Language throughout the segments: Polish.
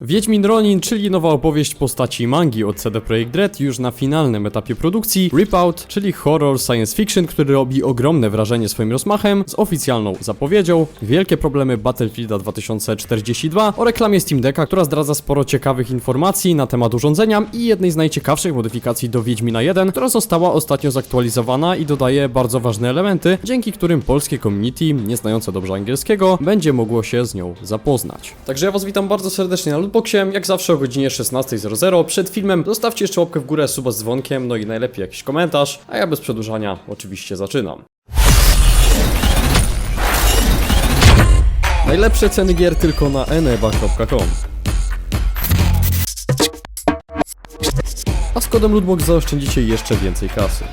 Wiedźmin Ronin, czyli nowa opowieść postaci mangi od CD Projekt Red już na finalnym etapie produkcji, Rip Out, czyli horror science fiction, który robi ogromne wrażenie swoim rozmachem, z oficjalną zapowiedzią, wielkie problemy Battlefielda 2042 o reklamie Steam Decka, która zdradza sporo ciekawych informacji na temat urządzenia i jednej z najciekawszych modyfikacji do Wiedźmina 1, która została ostatnio zaktualizowana i dodaje bardzo ważne elementy, dzięki którym polskie community, nie znające dobrze angielskiego, będzie mogło się z nią zapoznać. Także ja was witam bardzo serdecznie na Lootboxie, jak zawsze o godzinie 16.00 przed filmem. Zostawcie jeszcze łapkę w górę, suba z dzwonkiem, no i najlepiej jakiś komentarz, a ja bez przedłużania oczywiście zaczynam. Najlepsze ceny gier tylko na eneba.com A z kodem Lootbox zaoszczędzicie jeszcze więcej kasy.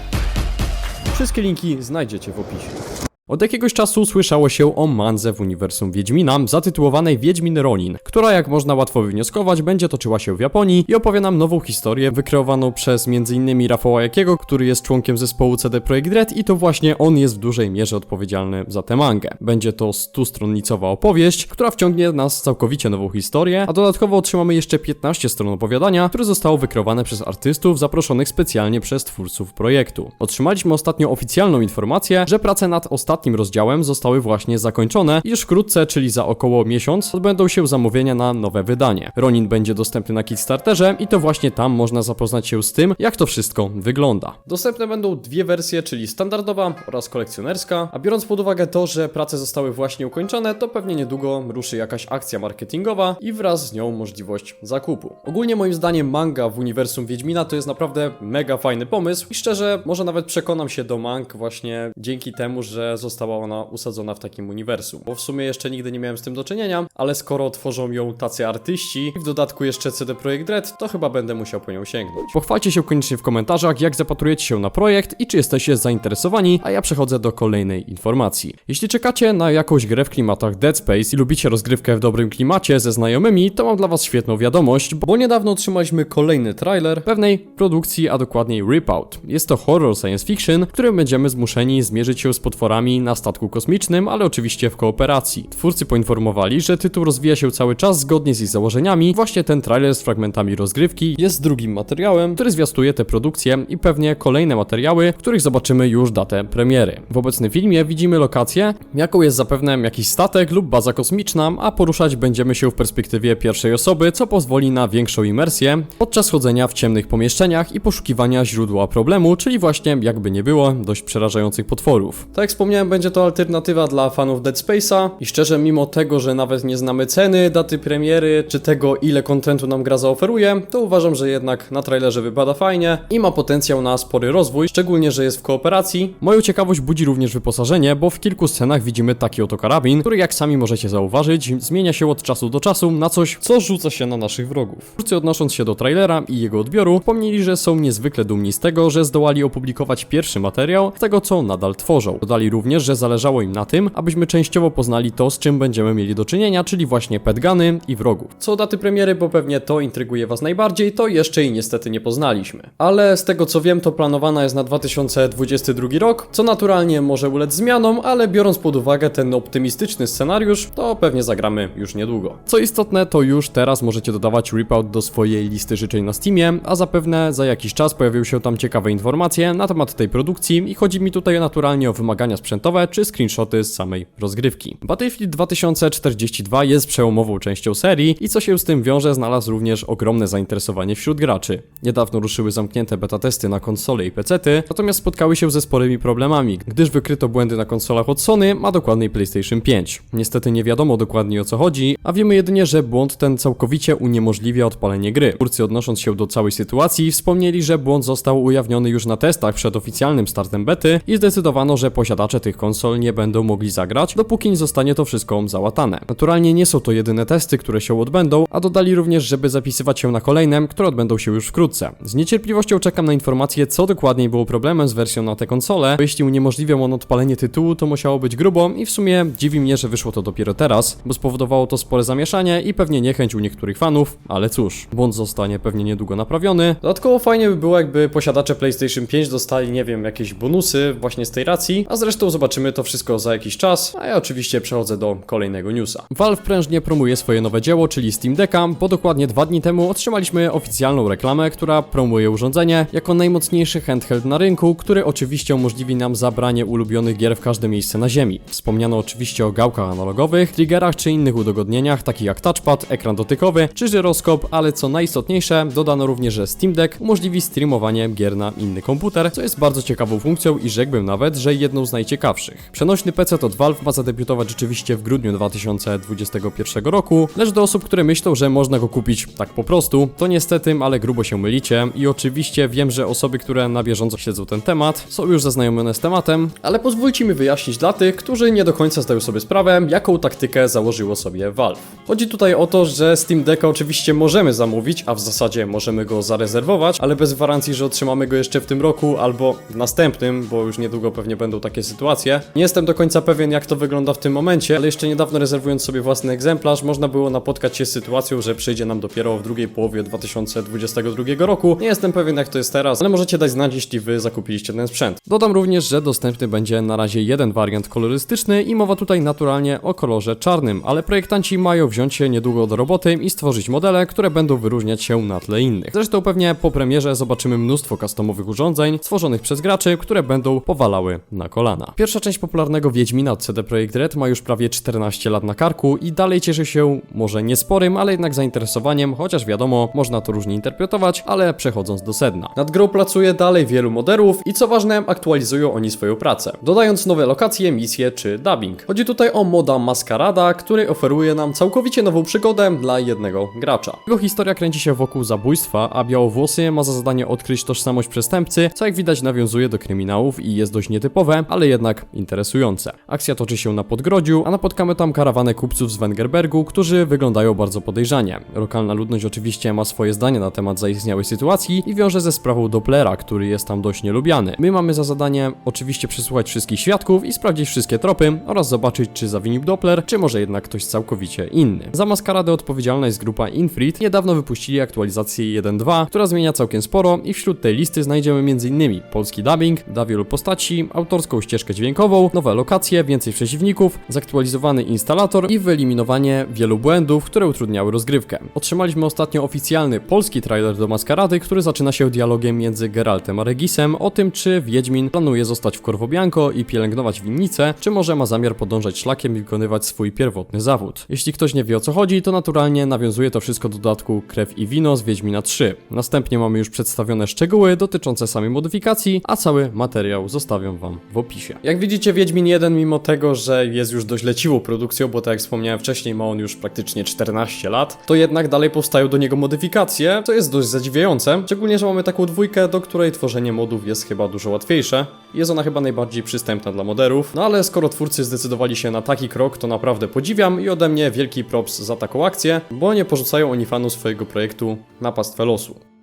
Wszystkie linki znajdziecie w opisie. Od jakiegoś czasu słyszało się o manze w uniwersum Wiedźmina, zatytułowanej Wiedźmin Ronin, która jak można łatwo wywnioskować będzie toczyła się w Japonii i opowie nam nową historię wykreowaną przez m.in. Rafała Jakiego, który jest członkiem zespołu CD Projekt Red i to właśnie on jest w dużej mierze odpowiedzialny za tę mangę. Będzie to stustronnicowa opowieść, która wciągnie nas całkowicie nową historię, a dodatkowo otrzymamy jeszcze 15 stron opowiadania, które zostało wykreowane przez artystów zaproszonych specjalnie przez twórców projektu. Otrzymaliśmy ostatnio oficjalną informację, że prace nad ostatnim rozdziałem zostały właśnie zakończone i już wkrótce, czyli za około miesiąc, odbędą się zamówienia na nowe wydanie. Ronin będzie dostępny na Kickstarterze i to właśnie tam można zapoznać się z tym, jak to wszystko wygląda. Dostępne będą dwie wersje, czyli standardowa oraz kolekcjonerska, a biorąc pod uwagę to, że prace zostały właśnie ukończone, to pewnie niedługo ruszy jakaś akcja marketingowa i wraz z nią możliwość zakupu. Ogólnie moim zdaniem manga w uniwersum Wiedźmina to jest naprawdę mega fajny pomysł i szczerze, może nawet przekonam się do mang właśnie dzięki temu, że została ona usadzona w takim uniwersum. Bo w sumie jeszcze nigdy nie miałem z tym do czynienia, ale skoro tworzą ją tacy artyści i w dodatku jeszcze CD Projekt Red, to chyba będę musiał po nią sięgnąć. Pochwalcie się koniecznie w komentarzach, jak zapatrujecie się na projekt i czy jesteście zainteresowani, a ja przechodzę do kolejnej informacji. Jeśli czekacie na jakąś grę w klimatach Dead Space i lubicie rozgrywkę w dobrym klimacie ze znajomymi, to mam dla was świetną wiadomość, bo niedawno otrzymaliśmy kolejny trailer pewnej produkcji, a dokładniej Rip Out. Jest to horror science fiction, w którym będziemy zmuszeni zmierzyć się z potworami na statku kosmicznym, ale oczywiście w kooperacji. Twórcy poinformowali, że tytuł rozwija się cały czas zgodnie z ich założeniami. Właśnie ten trailer z fragmentami rozgrywki jest drugim materiałem, który zwiastuje tę produkcję i pewnie kolejne materiały, w których zobaczymy już datę premiery. W obecnym filmie widzimy lokację, jaką jest zapewne jakiś statek lub baza kosmiczna, a poruszać będziemy się w perspektywie pierwszej osoby, co pozwoli na większą imersję podczas chodzenia w ciemnych pomieszczeniach i poszukiwania źródła problemu, czyli właśnie, jakby nie było, dość przerażających potworów. Tak jak wspomniałem, będzie to alternatywa dla fanów Dead Space'a i szczerze, mimo tego, że nawet nie znamy ceny, daty premiery, czy tego, ile kontentu nam gra zaoferuje, to uważam, że jednak na trailerze wypada fajnie i ma potencjał na spory rozwój, szczególnie, że jest w kooperacji. Moją ciekawość budzi również wyposażenie, bo w kilku scenach widzimy taki oto karabin, który jak sami możecie zauważyć, zmienia się od czasu do czasu na coś, co rzuca się na naszych wrogów. Twórcy odnosząc się do trailera i jego odbioru, wspomnieli, że są niezwykle dumni z tego, że zdołali opublikować pierwszy materiał z tego, co nadal tworzą. Dodali również, że zależało im na tym, abyśmy częściowo poznali to, z czym będziemy mieli do czynienia, czyli właśnie petgany i wrogów. Co daty premiery, bo pewnie to intryguje was najbardziej, to jeszcze i niestety nie poznaliśmy. Ale z tego co wiem, to planowana jest na 2022 rok, co naturalnie może ulec zmianom, ale biorąc pod uwagę ten optymistyczny scenariusz, to pewnie zagramy już niedługo. Co istotne, to już teraz możecie dodawać Ripout do swojej listy życzeń na Steamie, a zapewne za jakiś czas pojawią się tam ciekawe informacje na temat tej produkcji i chodzi mi tutaj naturalnie o wymagania sprzętowe czy screenshoty z samej rozgrywki. Battlefield 2042 jest przełomową częścią serii i co się z tym wiąże znalazł również ogromne zainteresowanie wśród graczy. Niedawno ruszyły zamknięte beta testy na konsole i pecety, natomiast spotkały się ze sporymi problemami, gdyż wykryto błędy na konsolach od Sony, a dokładniej PlayStation 5. Niestety nie wiadomo dokładnie o co chodzi, a wiemy jedynie, że błąd ten całkowicie uniemożliwia odpalenie gry. Twórcy odnosząc się do całej sytuacji wspomnieli, że błąd został ujawniony już na testach przed oficjalnym startem bety i zdecydowano, że posiadacze tych konsol nie będą mogli zagrać, dopóki nie zostanie to wszystko załatane. Naturalnie nie są to jedyne testy, które się odbędą, a dodali również, żeby zapisywać się na kolejne, które odbędą się już wkrótce. Z niecierpliwością czekam na informacje, co dokładnie było problemem z wersją na tę konsolę, bo jeśli uniemożliwią on odpalenie tytułu, to musiało być grubo i w sumie dziwi mnie, że wyszło to dopiero teraz, bo spowodowało to spore zamieszanie i pewnie niechęć u niektórych fanów, ale cóż, błąd zostanie pewnie niedługo naprawiony. Dodatkowo fajnie by było, jakby posiadacze PlayStation 5 dostali, nie wiem, jakieś bonusy właśnie z tej racji, a zresztą zobaczymy to wszystko za jakiś czas, a ja oczywiście przechodzę do kolejnego newsa. Valve prężnie promuje swoje nowe dzieło, czyli Steam Decka, bo dokładnie dwa dni temu otrzymaliśmy oficjalną reklamę, która promuje urządzenie jako najmocniejszy handheld na rynku, który oczywiście umożliwi nam zabranie ulubionych gier w każde miejsce na ziemi. Wspomniano oczywiście o gałkach analogowych, triggerach czy innych udogodnieniach, takich jak touchpad, ekran dotykowy czy żyroskop, ale co najistotniejsze, dodano również, że Steam Deck umożliwi streamowanie gier na inny komputer, co jest bardzo ciekawą funkcją i rzekłbym nawet, że jedną z najciekawszych. Przenośny PC od Valve ma zadebiutować rzeczywiście w grudniu 2021 roku, lecz do osób, które myślą, że można go kupić tak po prostu, to niestety, ale grubo się mylicie i oczywiście wiem, że osoby, które na bieżąco śledzą ten temat, są już zaznajomione z tematem, ale pozwólcie mi wyjaśnić dla tych, którzy nie do końca zdają sobie sprawę, jaką taktykę założyło sobie Valve. Chodzi tutaj o to, że Steam Decka oczywiście możemy zamówić, a w zasadzie możemy go zarezerwować, ale bez gwarancji, że otrzymamy go jeszcze w tym roku albo w następnym, bo już niedługo pewnie będą takie sytuacje. Nie jestem do końca pewien, jak to wygląda w tym momencie, ale jeszcze niedawno rezerwując sobie własny egzemplarz, można było napotkać się z sytuacją, że przyjdzie nam dopiero w drugiej połowie 2022 roku. Nie jestem pewien, jak to jest teraz, ale możecie dać znać, jeśli wy zakupiliście ten sprzęt. Dodam również, że dostępny będzie na razie jeden wariant kolorystyczny i mowa tutaj naturalnie o kolorze czarnym, ale projektanci mają wziąć się niedługo do roboty i stworzyć modele, które będą wyróżniać się na tle innych. Zresztą pewnie po premierze zobaczymy mnóstwo customowych urządzeń stworzonych przez graczy, które będą powalały na kolana. Pierwsza część popularnego Wiedźmina od CD Projekt Red ma już prawie 14 lat na karku i dalej cieszy się może niesporym, ale jednak zainteresowaniem, chociaż wiadomo, można to różnie interpretować, ale przechodząc do sedna. Nad grą pracuje dalej wielu moderów i co ważne, aktualizują oni swoją pracę, dodając nowe lokacje, misje czy dubbing. Chodzi tutaj o moda Maskarada, który oferuje nam całkowicie nową przygodę dla jednego gracza. Jego historia kręci się wokół zabójstwa, a Białowłosy ma za zadanie odkryć tożsamość przestępcy, co jak widać nawiązuje do kryminałów i jest dość nietypowe, ale jednak interesujące. Akcja toczy się na Podgrodziu, a napotkamy tam karawanę kupców z Wengerbergu, którzy wyglądają bardzo podejrzanie. Lokalna ludność oczywiście ma swoje zdanie na temat zaistniałej sytuacji i wiąże ze sprawą Dopplera, który jest tam dość nielubiany. My mamy za zadanie oczywiście przesłuchać wszystkich świadków i sprawdzić wszystkie tropy oraz zobaczyć, czy zawinił Doppler, czy może jednak ktoś całkowicie inny. Za maskaradę odpowiedzialna jest grupa Infrit. Niedawno wypuścili aktualizację 1.2, która zmienia całkiem sporo i wśród tej listy znajdziemy m.in. polski dubbing, dla wielu postaci, autorską ścieżkę dźwiękową, nowe lokacje, więcej przeciwników, zaktualizowany instalator i wyeliminowanie wielu błędów, które utrudniały rozgrywkę. Otrzymaliśmy ostatnio oficjalny polski trailer do Maskarady, który zaczyna się dialogiem między Geraltem a Regisem o tym, czy Wiedźmin planuje zostać w Corvo Bianco i pielęgnować winnicę, czy może ma zamiar podążać szlakiem i wykonywać swój pierwotny zawód. Jeśli ktoś nie wie o co chodzi, to naturalnie nawiązuje to wszystko do dodatku Krew i Wino z Wiedźmina 3. Następnie mamy już przedstawione szczegóły dotyczące samej modyfikacji, a cały materiał zostawiam wam w opisie. Jak widzicie, Wiedźmin 1, mimo tego, że jest już dość leciwą produkcją, bo tak jak wspomniałem wcześniej, ma on już praktycznie 14 lat, to jednak dalej powstają do niego modyfikacje, co jest dość zadziwiające. Szczególnie, że mamy taką dwójkę, do której tworzenie modów jest chyba dużo łatwiejsze. Jest ona chyba najbardziej przystępna dla moderów. No ale skoro twórcy zdecydowali się na taki krok, to naprawdę podziwiam i ode mnie wielki props za taką akcję, bo nie porzucają oni fanów swojego projektu na pastwę losu.